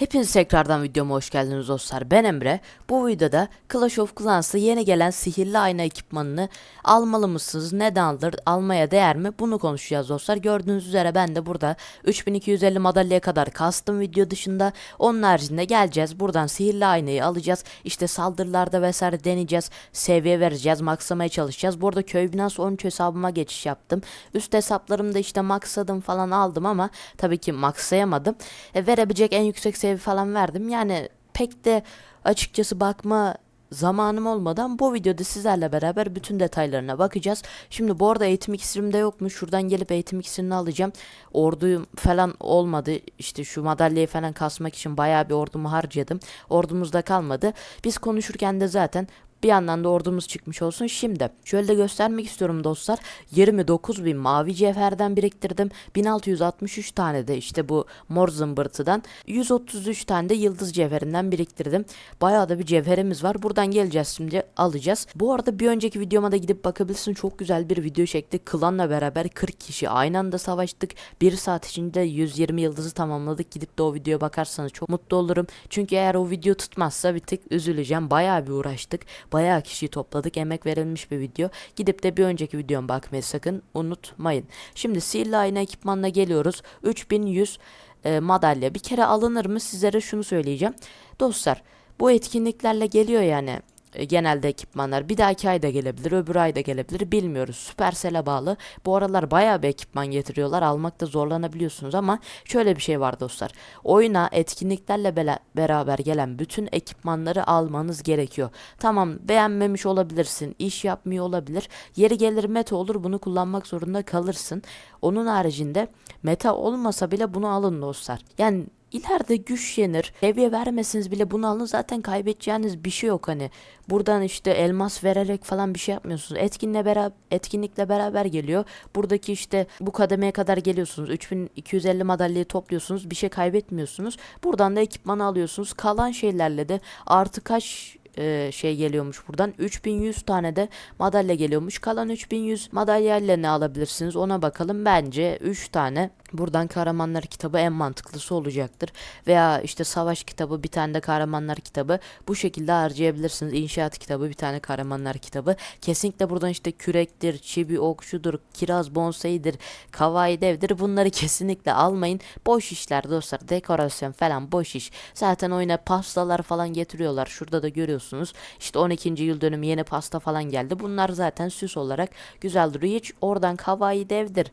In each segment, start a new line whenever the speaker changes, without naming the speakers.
Hepiniz tekrardan videoma hoş geldiniz dostlar. Ben Emre. Bu videoda Clash of Clans'ta yeni gelen sihirli ayna ekipmanını almalı mısınız? Neden alır? Almaya değer mi? Bunu konuşacağız dostlar. Gördüğünüz üzere ben de burada 3250 madalyaya kadar kastım video dışında. Onun haricinde geleceğiz. Buradan sihirli aynayı alacağız. İşte saldırılarda vesaire deneyeceğiz. Seviye vereceğiz. Maxlamaya çalışacağız. Bu arada köy binası 13 hesabıma geçiş yaptım. Üst hesaplarımda işte maxladım falan aldım ama tabii ki maxlayamadım. E, verebilecek en yüksek seviye falan verdim. Yani pek de açıkçası bakma zamanım olmadan bu videoda sizlerle beraber bütün detaylarına bakacağız. Şimdi bu arada eğitim iksirimde yokmuş. Şuradan gelip eğitim iksirini alacağım. Orduyum falan olmadı. İşte şu madalyayı falan kasmak için bayağı bir ordumu harcadım. Ordumuzda kalmadı. Biz konuşurken de zaten bir yandan da ordumuz çıkmış olsun. Şimdi şöyle de göstermek istiyorum dostlar. 29 bin mavi cevherden biriktirdim. 1663 tane de işte bu mor zımbırtıdan. 133 tane de yıldız cevherinden biriktirdim. Bayağı da bir cevherimiz var. Buradan geleceğiz şimdi alacağız. Bu arada bir önceki videoma da gidip bakabilirsin. Çok güzel bir video çektik. Klanla beraber 40 kişi aynı anda savaştık. 1 saat içinde 120 yıldızı tamamladık. Gidip de o videoya bakarsanız çok mutlu olurum. Çünkü eğer o video tutmazsa bir tık üzüleceğim. Bayağı bir uğraştık. Bayağı kişiyi topladık. Emek verilmiş bir video. Gidip de bir önceki videoma bakmayı sakın unutmayın. Şimdi sihirli ayna ekipmanına geliyoruz. 3100 e, madalya. Bir kere alınır mı sizlere şunu söyleyeceğim. Dostlar bu etkinliklerle geliyor yani e, genelde ekipmanlar. Bir dahaki ayda gelebilir, öbür ayda gelebilir bilmiyoruz. Supercell'e bağlı. Bu aralar bayağı bir ekipman getiriyorlar. Almakta zorlanabiliyorsunuz ama şöyle bir şey var dostlar. Oyuna etkinliklerle bela- beraber gelen bütün ekipmanları almanız gerekiyor. Tamam beğenmemiş olabilirsin, iş yapmıyor olabilir. Yeri gelir meta olur bunu kullanmak zorunda kalırsın. Onun haricinde meta olmasa bile bunu alın dostlar. Yani İleride güç yenir. Seviye vermesiniz bile bunu alın zaten kaybedeceğiniz bir şey yok hani. Buradan işte elmas vererek falan bir şey yapmıyorsunuz. Etkinle beraber etkinlikle beraber geliyor. Buradaki işte bu kademeye kadar geliyorsunuz. 3250 madalyayı topluyorsunuz. Bir şey kaybetmiyorsunuz. Buradan da ekipmanı alıyorsunuz. Kalan şeylerle de artı kaç e, şey geliyormuş buradan. 3100 tane de madalya geliyormuş. Kalan 3100 madalyayla ne alabilirsiniz ona bakalım. Bence 3 tane buradan kahramanlar kitabı en mantıklısı olacaktır. Veya işte savaş kitabı bir tane de kahramanlar kitabı bu şekilde harcayabilirsiniz. İnşaat kitabı bir tane kahramanlar kitabı. Kesinlikle buradan işte kürektir, çibi okşudur, kiraz bonsaidir, kavai devdir bunları kesinlikle almayın. Boş işler dostlar. Dekorasyon falan boş iş. Zaten oyuna pastalar falan getiriyorlar. Şurada da görüyorsunuz. İşte 12. yıl dönümü yeni pasta falan geldi. Bunlar zaten süs olarak güzel duruyor. Hiç oradan kavai devdir.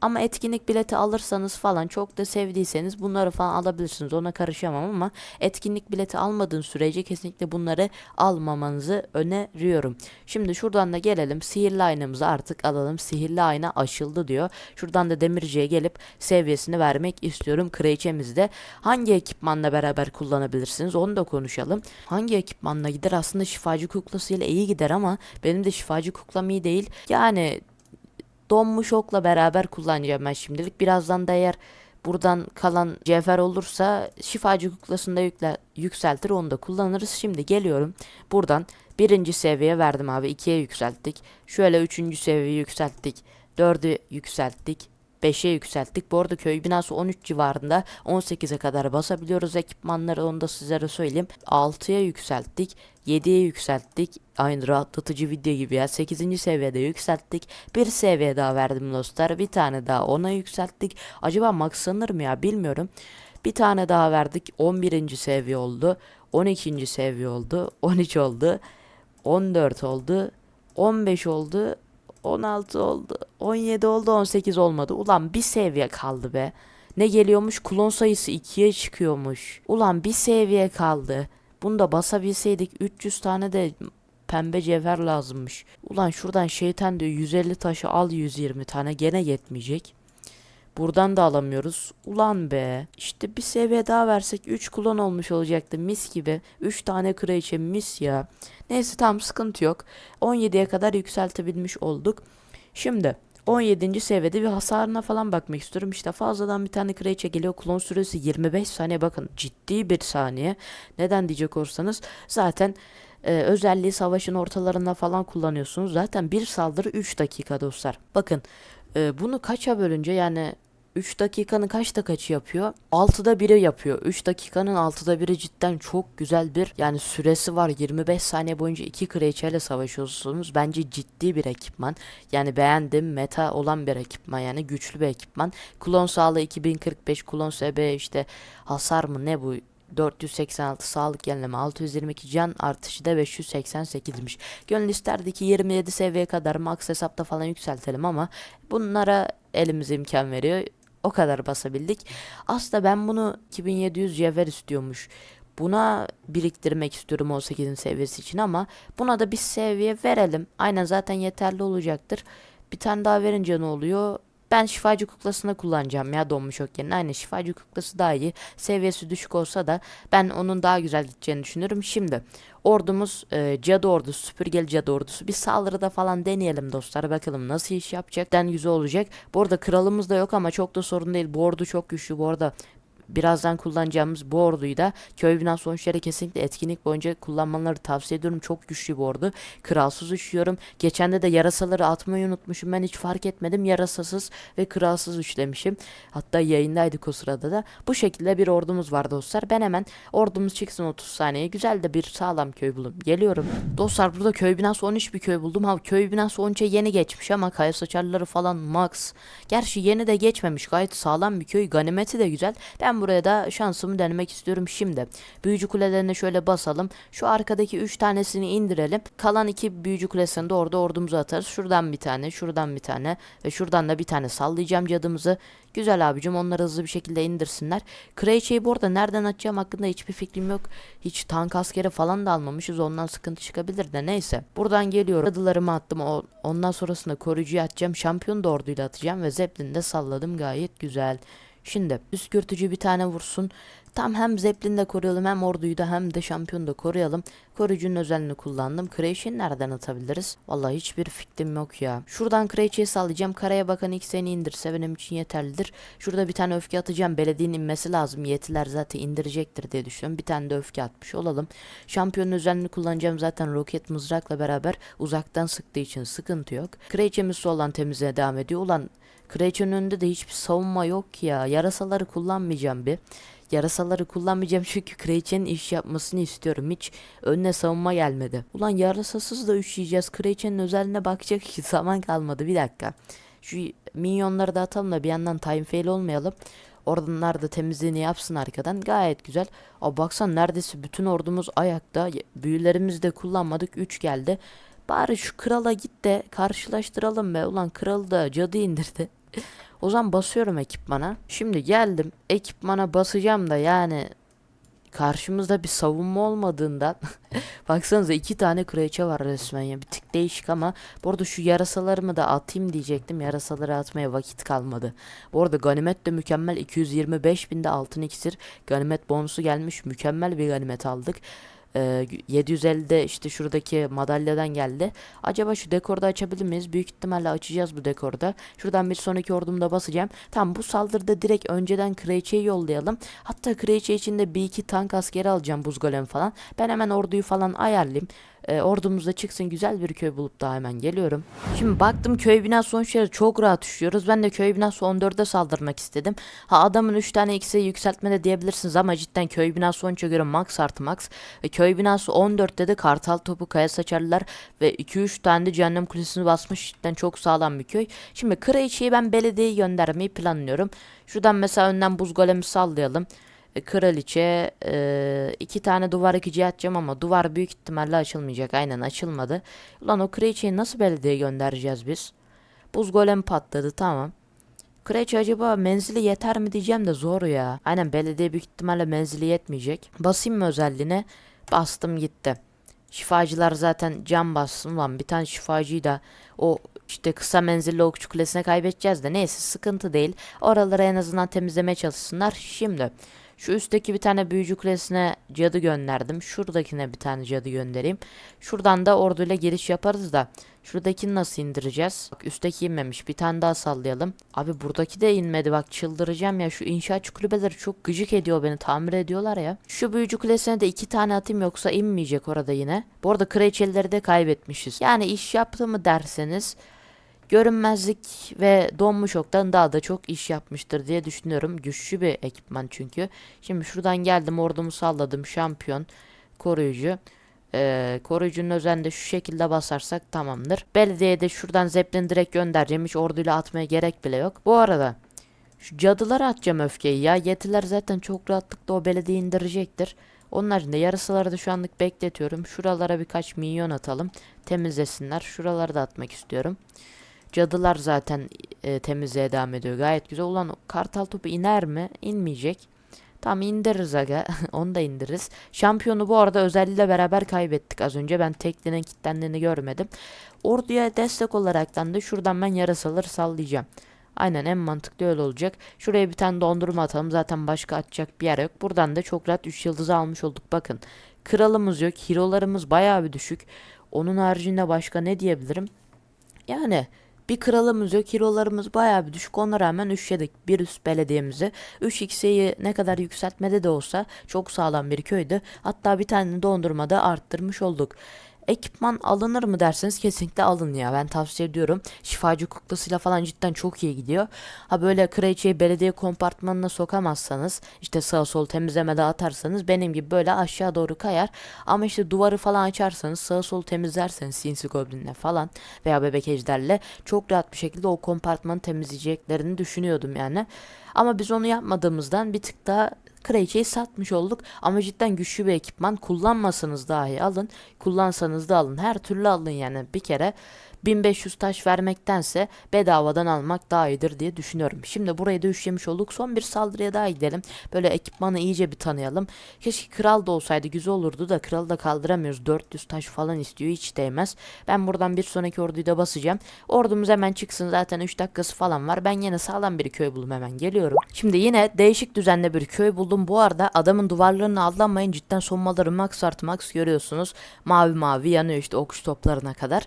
Ama etkinlik bileti alırsanız falan çok da sevdiyseniz bunları falan alabilirsiniz. Ona karışamam ama etkinlik bileti almadığın sürece kesinlikle bunları almamanızı öneriyorum. Şimdi şuradan da gelelim. Sihirli aynamızı artık alalım. Sihirli ayna aşıldı diyor. Şuradan da demirciye gelip seviyesini vermek istiyorum. Kraliçemizde hangi ekipmanla beraber kullanabilirsiniz onu da konuşalım. Hangi ekipmanla gider? Aslında şifacı kuklasıyla iyi gider ama benim de şifacı kuklam iyi değil. Yani donmuş okla beraber kullanacağım ben şimdilik. Birazdan da eğer buradan kalan cevher olursa şifacı kuklasını da yükle, yükseltir onu da kullanırız. Şimdi geliyorum buradan birinci seviye verdim abi ikiye yükselttik. Şöyle üçüncü seviyeyi yükselttik. Dördü yükselttik. 5'e yükselttik. Bu arada köy binası 13 civarında 18'e kadar basabiliyoruz ekipmanları onu da sizlere söyleyeyim. 6'ya yükselttik. 7'ye yükselttik. Aynı rahatlatıcı video gibi ya. 8. seviyede yükselttik. Bir seviye daha verdim dostlar. Bir tane daha ona yükselttik. Acaba maxlanır mı ya bilmiyorum. Bir tane daha verdik. 11. seviye oldu. 12. seviye oldu. 13 oldu. 14 oldu. 15 oldu. 16 oldu. 17 oldu. 18 olmadı. Ulan bir seviye kaldı be. Ne geliyormuş? Klon sayısı 2'ye çıkıyormuş. Ulan bir seviye kaldı. Bunu da basabilseydik 300 tane de pembe cevher lazımmış. Ulan şuradan şeytan diyor 150 taşı al 120 tane gene yetmeyecek. Buradan da alamıyoruz. Ulan be. İşte bir seviye daha versek 3 klon olmuş olacaktı mis gibi. 3 tane kraliçe mis ya. Neyse tamam sıkıntı yok. 17'ye kadar yükseltebilmiş olduk. Şimdi 17. seviyede bir hasarına falan bakmak istiyorum. İşte fazladan bir tane kraliçe geliyor. Klon süresi 25 saniye bakın ciddi bir saniye. Neden diyecek olursanız zaten e, özelliği savaşın ortalarında falan kullanıyorsunuz. Zaten bir saldırı 3 dakika dostlar. Bakın e, bunu kaça bölünce yani 3 dakikanın kaçta kaçı yapıyor? 6'da 1'i yapıyor. 3 dakikanın 6'da 1'i cidden çok güzel bir yani süresi var. 25 saniye boyunca 2 kreçeyle savaşıyorsunuz. Bence ciddi bir ekipman. Yani beğendim. Meta olan bir ekipman yani güçlü bir ekipman. Klon sağlığı 2045, klon SB işte hasar mı ne bu? 486 sağlık yenileme 622 can artışı da 588'miş. Gönül isterdi ki 27 seviyeye kadar max hesapta falan yükseltelim ama bunlara elimiz imkan veriyor. O kadar basabildik. Aslında ben bunu 2700 cevher istiyormuş. Buna biriktirmek istiyorum 18'in seviyesi için ama buna da bir seviye verelim. Aynen zaten yeterli olacaktır. Bir tane daha verince ne oluyor? Ben şifacı kuklasını kullanacağım ya donmuş ok yerine. Aynen şifacı kuklası daha iyi. Seviyesi düşük olsa da ben onun daha güzel gideceğini düşünüyorum. Şimdi ordumuz e, cadı ordusu, süpürgeli cadı ordusu. Bir saldırıda falan deneyelim dostlar. Bakalım nasıl iş yapacak. Den yüzü olacak. Bu arada kralımız da yok ama çok da sorun değil. Bu ordu çok güçlü. Bu arada birazdan kullanacağımız bu orduyu da köy binası sonuçları kesinlikle etkinlik boyunca kullanmaları tavsiye ediyorum. Çok güçlü bir ordu. Kralsız uçuyorum. Geçen de de yarasaları atmayı unutmuşum. Ben hiç fark etmedim. Yarasasız ve kralsız uçlamışım. Hatta yayındaydık o sırada da. Bu şekilde bir ordumuz var dostlar. Ben hemen ordumuz çıksın 30 saniye. Güzel de bir sağlam köy buldum. Geliyorum. Dostlar burada köy binası 13 bir köy buldum. Ha köy binası 13'e yeni geçmiş ama kaya saçarları falan max. Gerçi yeni de geçmemiş. Gayet sağlam bir köy. Ganimeti de güzel. Ben buraya da şansımı denemek istiyorum şimdi. Büyücü kulelerine şöyle basalım. Şu arkadaki 3 tanesini indirelim. Kalan 2 büyücü kulesini de orada ordumuza atarız. Şuradan bir tane, şuradan bir tane ve şuradan da bir tane sallayacağım cadımızı. Güzel abicim onları hızlı bir şekilde indirsinler. Kraliçeyi bu arada nereden atacağım hakkında hiçbir fikrim yok. Hiç tank askeri falan da almamışız ondan sıkıntı çıkabilir de neyse. Buradan geliyorum. Adılarımı attım. O, ondan sonrasında koruyucuyu atacağım. Şampiyon da orduyla atacağım ve Zeppelin'i de salladım gayet güzel. Şimdi püskürtücü bir tane vursun. Tam hem Zeppelin'i de koruyalım hem orduyu da hem de şampiyonu da koruyalım. Koruyucunun özelliğini kullandım. Kreşe'yi nereden atabiliriz? Vallahi hiçbir fikrim yok ya. Şuradan Kreşe'yi sallayacağım. Karaya bakan X'eni indirse benim için yeterlidir. Şurada bir tane öfke atacağım. Belediyenin inmesi lazım. Yetiler zaten indirecektir diye düşünüyorum. Bir tane de öfke atmış olalım. Şampiyonun özelliğini kullanacağım zaten roket mızrakla beraber uzaktan sıktığı için sıkıntı yok. Kreşe'miz olan temizliğe devam ediyor. Ulan Kreç'in önünde de hiçbir savunma yok ya. Yarasaları kullanmayacağım bir. Yarasaları kullanmayacağım çünkü Kreç'in iş yapmasını istiyorum. Hiç önüne savunma gelmedi. Ulan yarasasız da üşüyeceğiz. Kreç'in özelliğine bakacak hiç zaman kalmadı. Bir dakika. Şu minyonları da atalım da bir yandan time fail olmayalım. Oradanlar da temizliğini yapsın arkadan. Gayet güzel. Aa baksan neredeyse bütün ordumuz ayakta. Büyülerimizi de kullanmadık. 3 geldi. Bari şu krala git de karşılaştıralım be. Ulan kral da cadı indirdi. O zaman basıyorum ekipmana. Şimdi geldim. Ekipmana basacağım da yani karşımızda bir savunma olmadığından baksanıza iki tane kraliçe var resmen ya. Bir tık değişik ama bu arada şu yarasalarımı da atayım diyecektim. Yarasaları atmaya vakit kalmadı. Bu arada ganimet de mükemmel. 225 binde altın iksir. Ganimet bonusu gelmiş. Mükemmel bir ganimet aldık ee, 750'de işte şuradaki madalyadan geldi. Acaba şu dekorda açabilir miyiz? Büyük ihtimalle açacağız bu dekorda. Şuradan bir sonraki ordumda basacağım. Tamam bu saldırıda direkt önceden Kraliçe'yi yollayalım. Hatta Kraliçe için de bir iki tank askeri alacağım buz golem falan. Ben hemen orduyu falan ayarlayayım e, ordumuzda çıksın güzel bir köy bulup daha hemen geliyorum. Şimdi baktım köy binası sonuçları çok rahat üşüyoruz. Ben de köy binası 14'e saldırmak istedim. Ha adamın 3 tane x'e yükseltmede diyebilirsiniz ama cidden köy binası sonuçta göre max artı max. Ve köy binası 14'te de kartal topu kaya saçarlar ve 2-3 tane de cehennem kulesini basmış cidden çok sağlam bir köy. Şimdi Kraliçe'yi ben belediyeye göndermeyi planlıyorum. Şuradan mesela önden buz golemi sallayalım. E, kraliçe e, iki tane duvar ikici atacağım ama duvar büyük ihtimalle açılmayacak. Aynen açılmadı. Ulan o kraliçeyi nasıl belediyeye göndereceğiz biz? Buz golem patladı tamam. Kraliçe acaba menzili yeter mi diyeceğim de zor ya. Aynen belediye büyük ihtimalle menzili yetmeyecek. Basayım mı özelliğine? Bastım gitti. Şifacılar zaten cam bassın lan bir tane şifacıyı da o işte kısa menzilli okçu kulesine kaybedeceğiz de neyse sıkıntı değil. Oraları en azından temizlemeye çalışsınlar. Şimdi şu üstteki bir tane büyücü kulesine cadı gönderdim. Şuradakine bir tane cadı göndereyim. Şuradan da orduyla giriş yaparız da. Şuradakini nasıl indireceğiz? Bak üstteki inmemiş. Bir tane daha sallayalım. Abi buradaki de inmedi. Bak çıldıracağım ya. Şu inşaatçı kulübeleri çok gıcık ediyor beni. Tamir ediyorlar ya. Şu büyücü kulesine de iki tane atayım yoksa inmeyecek orada yine. Bu arada kraliçeleri de kaybetmişiz. Yani iş yaptı mı derseniz görünmezlik ve donmuş oktan daha da çok iş yapmıştır diye düşünüyorum. Güçlü bir ekipman çünkü. Şimdi şuradan geldim ordumu salladım şampiyon koruyucu. Ee, koruyucunun üzerinde şu şekilde basarsak tamamdır. Belediyede şuradan zeplin direkt göndereceğim. Hiç orduyla atmaya gerek bile yok. Bu arada şu cadılara atacağım öfkeyi ya. Yetiler zaten çok rahatlıkla o belediye indirecektir. Onun haricinde yarısaları da şu anlık bekletiyorum. Şuralara birkaç milyon atalım. Temizlesinler. Şuraları da atmak istiyorum. Cadılar zaten e, temizliğe devam ediyor. Gayet güzel. Ulan kartal topu iner mi? İnmeyecek. Tamam indiririz aga. Onu da indiririz. Şampiyonu bu arada özelliğiyle beraber kaybettik az önce. Ben teklinin kilitlendiğini görmedim. Orduya destek olaraktan da şuradan ben yarasaları sallayacağım. Aynen en mantıklı öyle olacak. Şuraya bir tane dondurma atalım. Zaten başka atacak bir yer yok. Buradan da çok rahat 3 yıldızı almış olduk. Bakın. Kralımız yok. Hero'larımız bayağı bir düşük. Onun haricinde başka ne diyebilirim? Yani bir kralımız yok. Hero'larımız bayağı bir düşük. Ona rağmen üşledik bir üst belediyemizi. 3x'yi ne kadar yükseltmede de olsa çok sağlam bir köydü. Hatta bir tane dondurma da arttırmış olduk. Ekipman alınır mı derseniz kesinlikle alın ya. Ben tavsiye ediyorum. Şifacı kuklasıyla falan cidden çok iyi gidiyor. Ha böyle kraliçeyi belediye kompartmanına sokamazsanız işte sağ sol temizlemede atarsanız benim gibi böyle aşağı doğru kayar. Ama işte duvarı falan açarsanız sağ sol temizlerseniz sinsi goblinle falan veya bebek ejderle çok rahat bir şekilde o kompartmanı temizleyeceklerini düşünüyordum yani. Ama biz onu yapmadığımızdan bir tık daha Kraliçeyi satmış olduk ama cidden güçlü bir ekipman kullanmasanız dahi alın kullansanız da alın her türlü alın yani bir kere 1500 taş vermektense bedavadan almak daha iyidir diye düşünüyorum. Şimdi burayı da üşlemiş olduk. Son bir saldırıya daha gidelim. Böyle ekipmanı iyice bir tanıyalım. Keşke kral da olsaydı güzel olurdu da kralı da kaldıramıyoruz. 400 taş falan istiyor hiç değmez. Ben buradan bir sonraki orduyu da basacağım. Ordumuz hemen çıksın zaten 3 dakikası falan var. Ben yine sağlam bir köy buldum hemen geliyorum. Şimdi yine değişik düzenli bir köy buldum. Bu arada adamın duvarlarını aldanmayın cidden sonmaları max artı max görüyorsunuz. Mavi mavi yanıyor işte okuş toplarına kadar.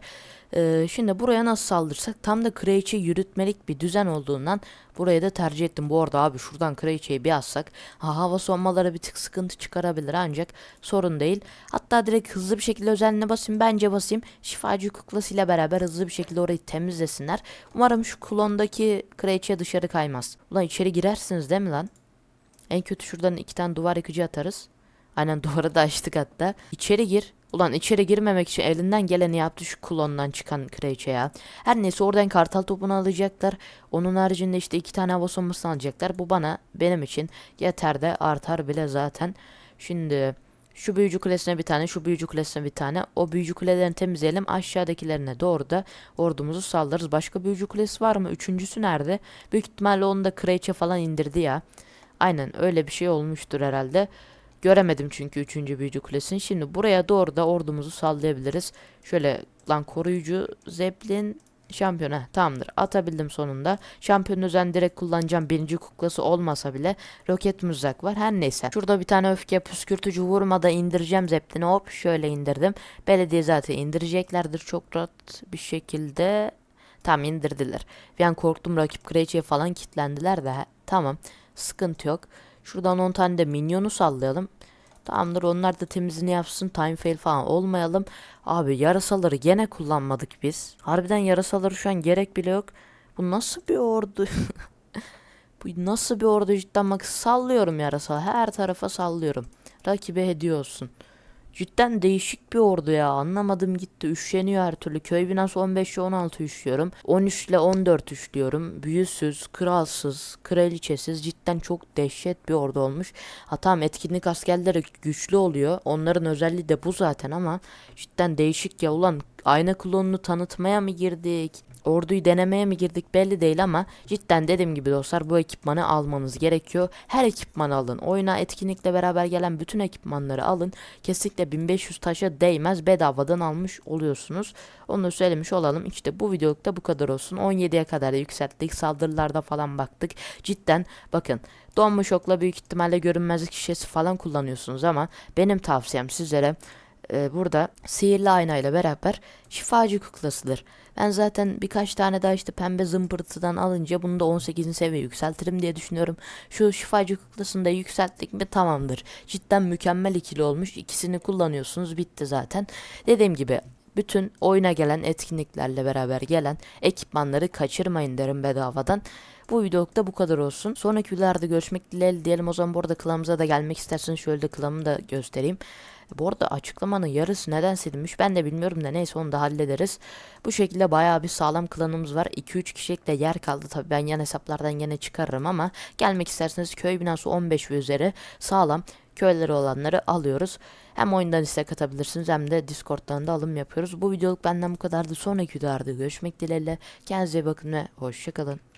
Ee, şimdi buraya nasıl saldırsak tam da kraliçe yürütmelik bir düzen olduğundan buraya da tercih ettim. Bu arada abi şuradan kraliçeyi bir atsak ha, hava sonmaları bir tık sıkıntı çıkarabilir ancak sorun değil. Hatta direkt hızlı bir şekilde özelliğine basayım bence basayım. Şifacı kuklasıyla beraber hızlı bir şekilde orayı temizlesinler. Umarım şu klondaki kraliçe dışarı kaymaz. Ulan içeri girersiniz değil mi lan? En kötü şuradan iki tane duvar yıkıcı atarız. Aynen duvarı da açtık hatta. İçeri gir. Ulan içeri girmemek için elinden geleni yaptı şu klondan çıkan kraliçe ya. Her neyse oradan kartal topunu alacaklar. Onun haricinde işte iki tane hava sombasını alacaklar. Bu bana benim için yeter de artar bile zaten. Şimdi şu büyücü kulesine bir tane, şu büyücü kulesine bir tane. O büyücü kulelerini temizleyelim. Aşağıdakilerine doğru da ordumuzu saldırırız. Başka büyücü kulesi var mı? Üçüncüsü nerede? Büyük ihtimalle onu da kraliçe falan indirdi ya. Aynen öyle bir şey olmuştur herhalde. Göremedim çünkü 3. büyücü kulesini. Şimdi buraya doğru da ordumuzu sallayabiliriz. Şöyle lan koruyucu zeplin şampiyona tamamdır. Atabildim sonunda. Şampiyon özen direkt kullanacağım birinci kuklası olmasa bile roket mızrak var. Her neyse. Şurada bir tane öfke püskürtücü vurmada indireceğim zeplini hop şöyle indirdim. Belediye zaten indireceklerdir çok rahat bir şekilde. Tam indirdiler. An korktum rakip kraliçeye falan kilitlendiler de. Tamam sıkıntı yok Şuradan 10 tane de minyonu sallayalım. Tamamdır onlar da temizini yapsın. Time fail falan olmayalım. Abi yarasaları gene kullanmadık biz. Harbiden yarasaları şu an gerek bile yok. Bu nasıl bir ordu? Bu nasıl bir ordu cidden bak sallıyorum yarasa. Her tarafa sallıyorum. Rakibe hediye olsun. Cidden değişik bir ordu ya. Anlamadım gitti. Üşleniyor her türlü. Köy binası 15 ile 16 üşlüyorum. 13 ile 14 üşlüyorum. Büyüsüz, kralsız, kraliçesiz. Cidden çok dehşet bir ordu olmuş. Hatta etkinlik askerleri güçlü oluyor. Onların özelliği de bu zaten ama cidden değişik ya. Ulan ayna klonunu tanıtmaya mı girdik? orduyu denemeye mi girdik belli değil ama cidden dediğim gibi dostlar bu ekipmanı almanız gerekiyor. Her ekipmanı alın. Oyuna etkinlikle beraber gelen bütün ekipmanları alın. Kesinlikle 1500 taşa değmez bedavadan almış oluyorsunuz. Onu da söylemiş olalım. İşte bu videolukta bu kadar olsun. 17'ye kadar yükselttik. Saldırılarda falan baktık. Cidden bakın donmuş okla büyük ihtimalle görünmezlik şişesi falan kullanıyorsunuz ama benim tavsiyem sizlere e, burada sihirli ayna ile beraber şifacı kuklasıdır. Ben zaten birkaç tane daha işte pembe zımpırtıdan alınca bunu da 18. seviye yükseltirim diye düşünüyorum. Şu şifacı kuklasını da yükselttik mi tamamdır. Cidden mükemmel ikili olmuş. İkisini kullanıyorsunuz bitti zaten. Dediğim gibi bütün oyuna gelen etkinliklerle beraber gelen ekipmanları kaçırmayın derim bedavadan. Bu videoluk da bu kadar olsun. Sonraki videolarda görüşmek dileğiyle diyelim. O zaman bu arada klanımıza da gelmek isterseniz şöyle de klanımı da göstereyim. Bu arada açıklamanın yarısı neden silinmiş ben de bilmiyorum da neyse onu da hallederiz. Bu şekilde bayağı bir sağlam klanımız var. 2-3 kişilik de yer kaldı tabi ben yan hesaplardan gene çıkarırım ama gelmek isterseniz köy binası 15 ve üzeri sağlam köyleri olanları alıyoruz. Hem oyundan istek atabilirsiniz hem de Discord'dan da alım yapıyoruz. Bu videoluk benden bu kadardı. Sonraki videolarda görüşmek dileğiyle. Kendinize iyi bakın ve hoşçakalın.